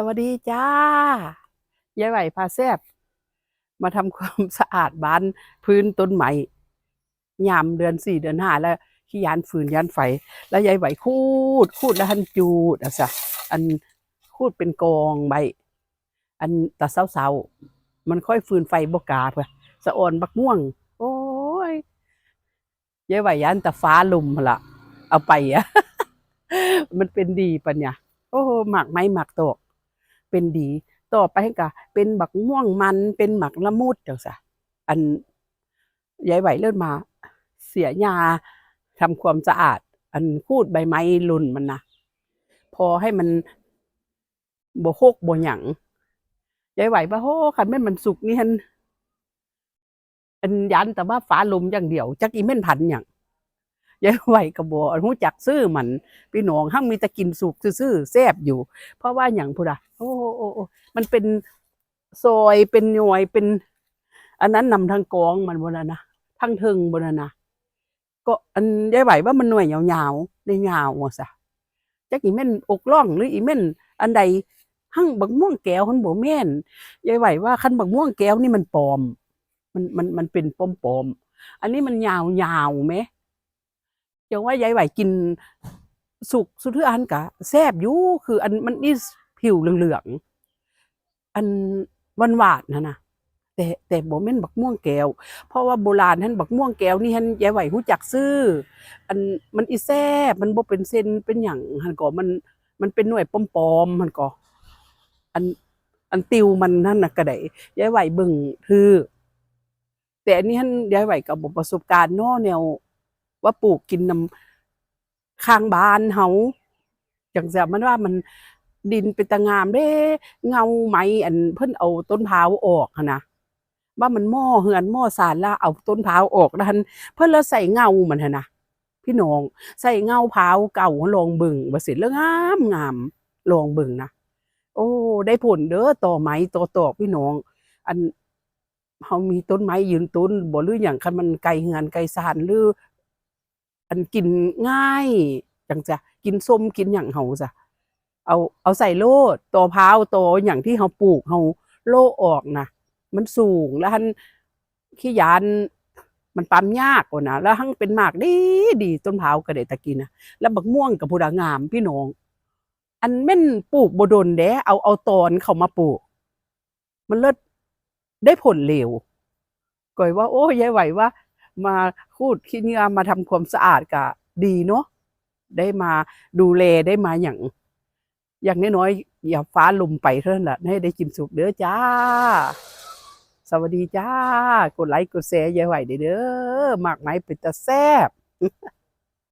สวัสดีจ้ายายไหวพาแซบมาทำความสะอาดบ้านพื้นต้นไม้ยามเดือนสี่เดือนห้าแล้วขี้ยานฝืนยานไฟ แล้วยายไหวคูดคูดแล้วหันจูดอะสะอันคูดเป็นกองใบ อันตะเศร้าๆมันค่อยฟืนไฟบกาเพื่อสะอ่อนบักม่วง โอ้ยยายไหวยันตะฟ้าลุมหั่นละเอาไปอะมันเป็นดีปัญญาโอ้โหหมักไม้หมักตก เป็นดี ต่อไปก็เป็นบักม่วงมันเป็นหมักละมุดจังซะอันยายไหวเลื่อนมา เสียยาทำความสะอาด อันคูดใบไม้หลุนมันนะพอให้มันบโคกบ่หยังยายไหวว่าโหคันแม่นมันสุกนี่ฮันอันยันแต่ว่าฟ้าลมอย่างเดียวจักอีเม่นพันหยัง ยายไหวก็บ่รู้จักซื้อมันพี่น้องห้างมีต่กินสุกซื่อๆแซบอยู่ เพราะว่าอย่างพุดะโอ้โอ้โอ้โอ้มันเป็นซอยเป็นหน่วยเป็น อันนั้นนำทางกองมันบนนะทางเทิงบนนะก็อันยายไหวว่ามันหน่วยยาวๆได้ยาวว่ะซะจักอีเม่นอกล่องหรืออีเม่นอันใดหั่งบักม่วงแก้วคนบ่แม่นยายไหวว่าคันบักม่วงแก้วนี่มันปลอม มันมันมันเป็นปอมปลอมๆอันนี้มันยาวยาวๆไหม อย่างว่ายายไหวกินสุกสุดที่อันกะแซบอยู่คืออันมันนี่ผิวเหลืองๆอันวานหวานนะนะแต่แต่บ่แม่นบักม่วงแก้ว เพราะว่าโบราณท่านบักม่วงแก้วนี่ท่านยายไหวรู้จักซื้อ อันมันอีแซบมันบ่เป็นเส้นเป็นหยังหันก็มันมันเป็นหน่วยปอมๆมันก็อันอันติวมันนั่นน่ะก็ได้ยายไหวเบิ่งคือ แต่อันนี้ท่านยายไหวก็บ่ประสบการณ์นาะแนว ว่าปลูกกินนำข้างบ้านเฮาจังจะมันว่ามันดินเป็นตะงามเด้เงาไหมอันเพิ่นเอาต้นพร้าวออกนะว่ามันหม้อเหือนหม้อสารละเอาต้นพร้าวออกแล้วันเพิ่นแล้วใส่เงามันนนะพี่น้องใส่เงาพร้าวเก่าลองบิ่งบ่เสร็จแล้วงามงามลองบิ่งนะโอ้ ได้ผลเด้อต่อไม้ต่อตอกพี่น้อง อันเฮามีต้นไม้ยืนต้นบ่หรือหยังคันมันไกลเหือนไกลซานหรือ อันกินง่ายจังจะกินส้มกินอย่างเฮาจ้ะเอาเอาใส่โลดตอพร้าวตออย่างที่เฮาปลูกเฮาโลออกนะมันสูงแล้วหันขี้ยานมันปั๊มยากกว่านะแล้วหังเป็นหมากดีดีต้นพร้าวก็ได้ตะกินนะแล้วบักม่วงกับพุดางามพี่น้อง อันแม่นปลูกบดนเด้เอาเอาตอนเขามาปลูก มันเลิศได้ผลเร็วก่อยว่า โอ้ยายไหวว่า มาคูดขี้เนื้อมาทำความสะอาดก็ดีเนาะได้มาดูแลได้มาอย่าง อย่างน้อยๆอย่าฟ้าลมไปเท่านั้นแหละให้ได้กินสุกเด้อจ้า สวัสดีจ้า กดไลค์กดแชร์ยายไหวเด้อมากไม้เป็นตาแซบ